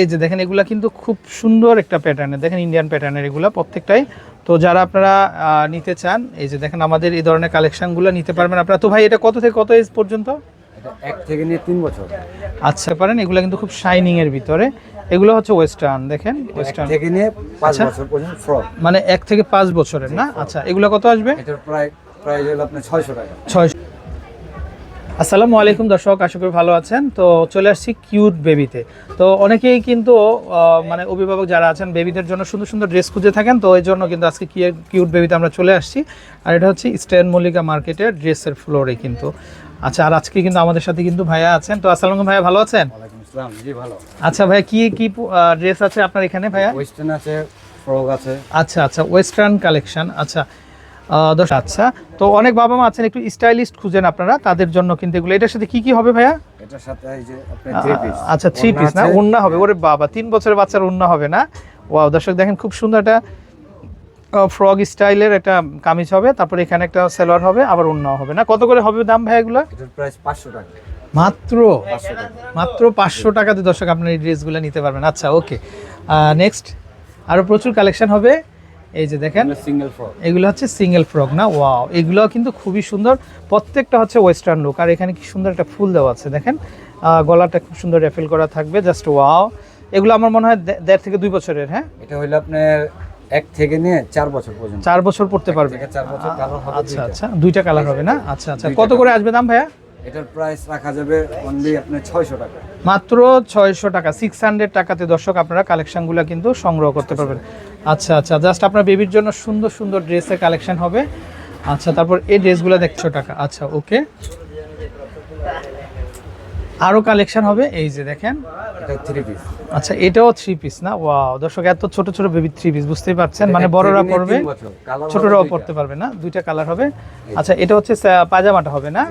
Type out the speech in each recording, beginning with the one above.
এই যে দেখেন এগুলা কিন্তু খুব সুন্দর একটা প্যাটার্নের দেখেন ইন্ডিয়ান প্যাটার্নের এগুলা প্রত্যেকটাই। তো যারা আপনারা নিতে চান এই যে দেখেন আমাদের এই ধরনের কালেকশনগুলো নিতে পারবেন আপনারা। তো ভাই এটা কত থেকে কত এজ পর্যন্ত? এক থেকে নিয়ে তিন বছর। আচ্ছা পারেন এগুলো কিন্তু খুব শাইনিং এর ভিতরে। এগুলো হচ্ছে ওয়েস্টার্ন দেখেন ওয়েস্টার্ন থেকে নিয়ে পাঁচ আচ্ছা। বছর পর্যন্ত ফ্রক মানে এক থেকে পাঁচ বছরের না? আচ্ছা এগুলো কত আসবে? এটার প্রায় প্রাইস হলো আপনার ছয়শো টাকা। ছয় আসসালামু আলাইকুম দর্শক আশা করি ভালো আছেন। তো চলে আসছি কিউট বেবিতে তো অনেকেই কিন্তু মানে অভিভাবক যারা আছেন বেবিদের জন্য সুন্দর সুন্দর ড্রেস খুঁজে থাকেন। তো এই জন্য কিন্তু আজকে কিউট বেবিতে আমরা চলে আসছি। আর এটা হচ্ছে ইস্টার্ন মল্লিকা মার্কেটের ড্রেসের ফ্লোরে কিন্তু। আচ্ছা আর আজকে কিন্তু আমাদের সাথে কিন্তু ভাইয়া আছেন। তো আসসালামু ভাইয়া ভালো আছেন? আচ্ছা ভাইয়া কি কি ড্রেস আছে আপনার এখানে ভাইয়া? ওয়েস্টার্ন আছে ফ্রক আছে। আচ্ছা আচ্ছা ওয়েস্টার্ন কালেকশন আচ্ছা দশ আচ্ছা তো অনেক বাবা মা আছেন একটু স্টাইলিস্ট খুঁজেন আপনারা তাদের জন্য কিন্তু এগুলো। এটার সাথে কি কি হবে ভাইয়া? এটার সাথে এই যে আপনার থ্রি পিস আচ্ছা থ্রি পিস না? ওন্না হবে ওরে বাবা তিন বছরের বাচ্চার ওন্না হবে না? ওয়াও দর্শক দেখেন খুব সুন্দর একটা ফ্রগ স্টাইলের একটা কামিজ হবে তারপর এখানে একটা সেলোয়ার হবে আবার ওন্নাও হবে না? কত করে হবে দাম ভাই এগুলো? এটার প্রাইস পাঁচশো টাকা। মাত্র? মাত্র পাঁচশো টাকাতে দর্শক আপনার এই ড্রেসগুলো নিতে পারবেন। আচ্ছা ওকে নেক্সট আরও প্রচুর কালেকশন হবে। এই যে দেখেন সিঙ্গেল ফ্রক এগুলো হচ্ছে সিঙ্গেল ফ্রক না? ওয়াও এগুলো কিন্তু খুবই সুন্দর। প্রত্যেকটা হচ্ছে ওয়েস্টার্ন লুক আর এখানে কি সুন্দর একটা ফুল দেওয়া আছে দেখেন? গলাটা খুব সুন্দর রেফেল করা থাকবে জাস্ট ওয়াও এগুলো আমার মনে হয় দেড় থেকে দুই বছরের হ্যাঁ? এটা হইল আপনার এক থেকে নিয়ে চার বছর পর্যন্ত। চার বছর পড়তে পারবে। আচ্ছা আচ্ছা। দুইটা কালার হবে না? আচ্ছা আচ্ছা। কত করে আসবে দাম ভাইয়া? এটার প্রাইস রাখা যাবে অনলি আপনার ছয়শো টাকা। মাত্র ছয়শো টাকা সিক্স হান্ড্রেড টাকাতে দর্শক আপনারা কালেকশনগুলো কিন্তু সংগ্রহ করতে পারবেন। আচ্ছা আচ্ছা জাস্ট আপনার বেবির জন্য সুন্দর সুন্দর ড্রেসের কালেকশন হবে। আচ্ছা তারপর এই ড্রেসগুলো দেখছ টাকা। আচ্ছা ওকে। আরও কালেকশন হবে এই যে দেখেন। থ্রি পিস আচ্ছা এটাও থ্রি পিস না? ওয়াও দর্শক এত ছোট ছোট বেবি থ্রি পিস বুঝতেই পারছেন? মানে বড়রা পড়বে ছোটরাও পড়তে পারবে না? দুইটা কালার হবে। আচ্ছা এটা হচ্ছে পাজামাটা হবে না।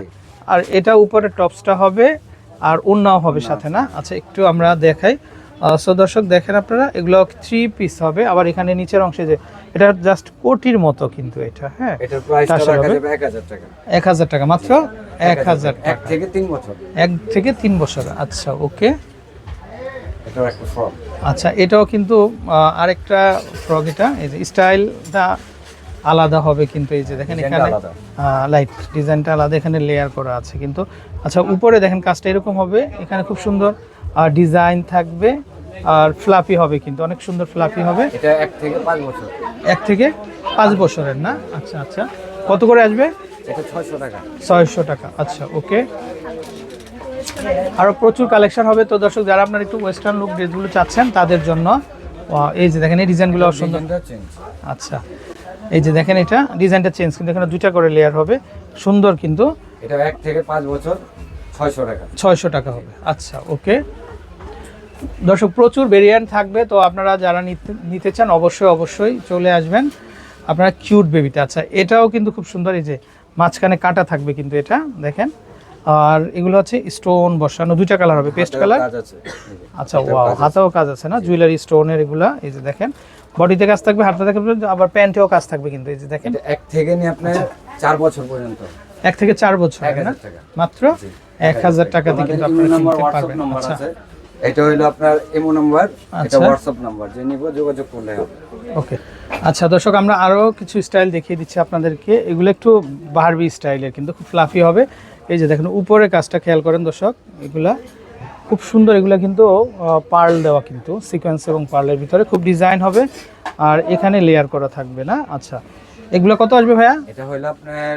আর এটা উপরে টপসটা হবে আর ওন্নাও হবে সাথে না? আচ্ছা একটু আমরা দেখাই। সো দর্শক দেখেন আপনারা এগুলো থ্রি পিস হবে। আবার এখানে নিচের অংশে যে এটা জাস্ট কোটির মতো কিন্তু এটা হ্যাঁ? এটার প্রাইস টাকা। এক হাজার টাকা মাত্র এক হাজার এক থেকে তিন বছর। এক থেকে তিন বছর আচ্ছা ওকে এটাও একটা ফ্রক আচ্ছা এটাও কিন্তু আরেকটা ফ্রক এটা এই যে স্টাইলটা আলাদা হবে কিন্তু এই যে দেখেন এখানে লাইট ডিজাইনটা আলাদা এখানে লেয়ার করা আছে। কিন্তু আচ্ছা উপরে দেখেন কাজটা এরকম হবে। এখানে খুব সুন্দর আর ডিজাইন থাকবে আর ফ্লাফি হবে কিন্তু। অনেক সুন্দর ফ্লাফি হবে। এটা এক থেকে পাঁচ বছর। এক থেকে পাঁচ বছরের না? আচ্ছা আচ্ছা। কত করে আসবে? এটা ছয়শো টাকা। ছয়শো টাকা। আচ্ছা ওকে আরও প্রচুর কালেকশন হবে। তো দর্শক যারা আপনার একটু ওয়েস্টার্ন লুক ড্রেসগুলো চাচ্ছেন তাদের জন্য এই যে দেখেন এই ডিজাইনগুলো সুন্দর। আচ্ছা। এই যে দেখেন এটা ডিজাইনটা চেঞ্জ কিন্তু এখানে দুইটা করে লেয়ার হবে। সুন্দর কিন্তু। এটা এক থেকে পাঁচ বছর ছয়শো টাকা। ছয়শো টাকা হবে। আচ্ছা ওকে। দর্শক প্রচুর ভেরিয়েন্ট থাকবে তো আপনারা যারা নিতে চান অবশ্যই অবশ্যই চলে আসবেন। আপনারা কিউট বেবিতে আচ্ছা এটাও কিন্তু খুব সুন্দর এই যে মাঝখানে কাটা থাকবে কিন্তু এটা দেখেন। আর এগুলো হচ্ছে স্টোন বসানো দুইটা কালার হবে পেস্ট কালার। আচ্ছা ওয়াও কাজ হাতেও কাজ আছে না? জুয়েলারি স্টোনের এগুলা এই যে দেখেন। বডিতে কাজ থাকবে হাতে থাকবে আবার প্যান্টেও কাজ থাকবে কিন্তু এই যে দেখেন। এটা এক থেকে নিয়ে আপনার চার বছর পর্যন্ত। এক থেকে চার বছর না? মাত্র। এক হাজার টাকাতে আমাদের কিন্তু নাম্বার কিনতে পারবেন। নাম্বার আচ্ছা। এটা হলো আপনার ইমো নাম্বার এটা আচ্ছা। হোয়াটসঅ্যাপ নাম্বার যে নিব যোগাযোগ করলে হবে। ওকে। আচ্ছা দর্শক আমরা আরও কিছু স্টাইল দেখিয়ে দিচ্ছি আপনাদেরকে। এগুলো একটু বারবি স্টাইলের কিন্তু খুব ফ্লাফি হবে। এই যে দেখেন উপরে কাজটা খেয়াল করেন দর্শক এগুলা খুব সুন্দর এগুলো কিন্তু পার্ল দেওয়া কিন্তু সিকোয়েন্স এবং পার্লের ভিতরে। খুব ডিজাইন হবে আর এখানে লেয়ার করা থাকবে না? আচ্ছা এগুলো কত আসবে ভাইয়া? এটা হলো আপনার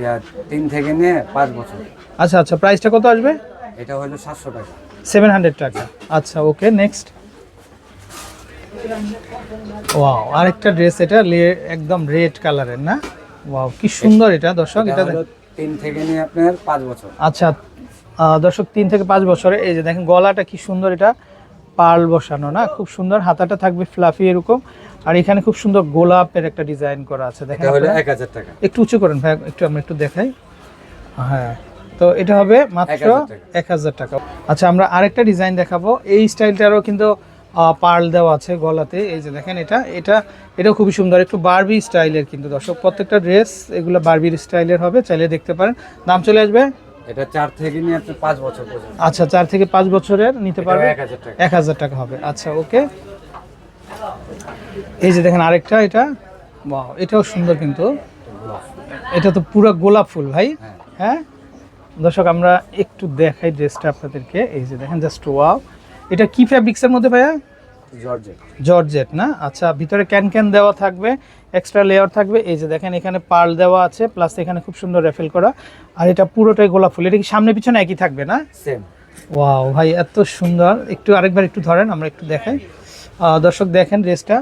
ইয়া তিন থেকে নিয়ে পাঁচ বছর। আচ্ছা আচ্ছা প্রাইসটা কত আসবে? এটা হলো সাতশো টাকা। সেভেন হান্ড্রেড টাকা। আচ্ছা ওকে নেক্সট ওয়াও আরেকটা ড্রেস এটা একদম রেড কালারের না? ওয়াও কি সুন্দর এটা দর্শক এটা তিন থেকে নিয়ে আপনার পাঁচ বছর। আচ্ছা দর্শক তিন থেকে পাঁচ বছরে এই যে দেখেন গলাটা কি সুন্দর এটা পার্ল বসানো না? খুব সুন্দর হাতাটা থাকবে ফ্লাফি এরকম আর এখানে খুব সুন্দর গোলাপের একটা ডিজাইন করা আছে দেখেন এটা টাকা। একটু উঁচু করেন ভাই একটু আমরা একটু দেখাই। হ্যাঁ তো এটা হবে মাত্র এক হাজার টাকা। আচ্ছা আমরা আরেকটা ডিজাইন দেখাবো। এই স্টাইলটারও কিন্তু পার্ল দেওয়া আছে গলাতে এই যে দেখেন এটা এটা এটাও খুবই সুন্দর একটু বারবি স্টাইলের কিন্তু দর্শক। প্রত্যেকটা ড্রেস এগুলো বারবির স্টাইলের হবে চাইলে দেখতে পারেন। দাম চলে আসবে এটা চার থেকে নিয়ে আপনি পাঁচ বছর পর্যন্ত। আচ্ছা চার থেকে পাঁচ বছরের নিতে পারবে? এক হাজার টাকা। এক হাজার টাকা হবে। আচ্ছা ওকে। এই যে দেখেন আরেকটা এটা? বাহ এটাও সুন্দর কিন্তু। এটা তো পুরো গোলাপ ফুল ভাই। হ্যাঁ? হ্যাঁ দর্শক আমরা একটু দেখাই ড্রেসটা আপনাদেরকে। এই যে দেখেন জাস্ট ওয়াও এটা কি ফ্যাব্রিক্সের মধ্যে ভাইয়া? জর্জেট। জর্জেট না? আচ্ছা ভিতরে ক্যান ক্যান দেওয়া থাকবে এক্সট্রা লেয়ার থাকবে। এই যে দেখেন এখানে পার্ল দেওয়া আছে প্লাস এখানে খুব সুন্দর রেফেল করা। আর এটা পুরোটাই গোলাপ ফুল। এটা কি সামনে পিছনে একই থাকবে না? সেম ওয়াও ভাই এত সুন্দর। একটু আরেকবার একটু ধরেন আমরা একটু দেখাই। দর্শক দেখেন ড্রেসটা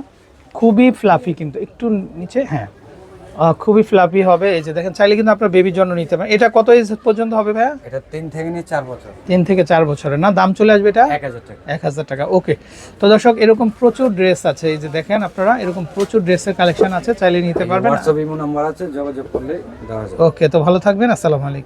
খুবই ফ্লাফি কিন্তু। একটু নিচে হ্যাঁ। খুবই ফ্লাফি হবে। এই যে দেখেন চাইলে কিন্তু আপনার বেবির জন্য নিতে পারেন। এটা কত এজ পর্যন্ত হবে ভাইয়া? এটা তিন থেকে নিয়ে চার বছর। তিন থেকে চার বছরের। না দাম চলে আসবে এটা? এক হাজার টাকা। এক হাজার টাকা ওকে তো দর্শক এরকম প্রচুর ড্রেস আছে। এই যে দেখেন আপনারা এরকম প্রচুর ড্রেসের কালেকশন আছে চাইলে নিতে পারবেন। হোয়াটসঅ্যাপ ইমো নাম্বার আছে যোগাযোগ করলে ওকে তো ভালো থাকবেন আসসালামু আলাইকুম।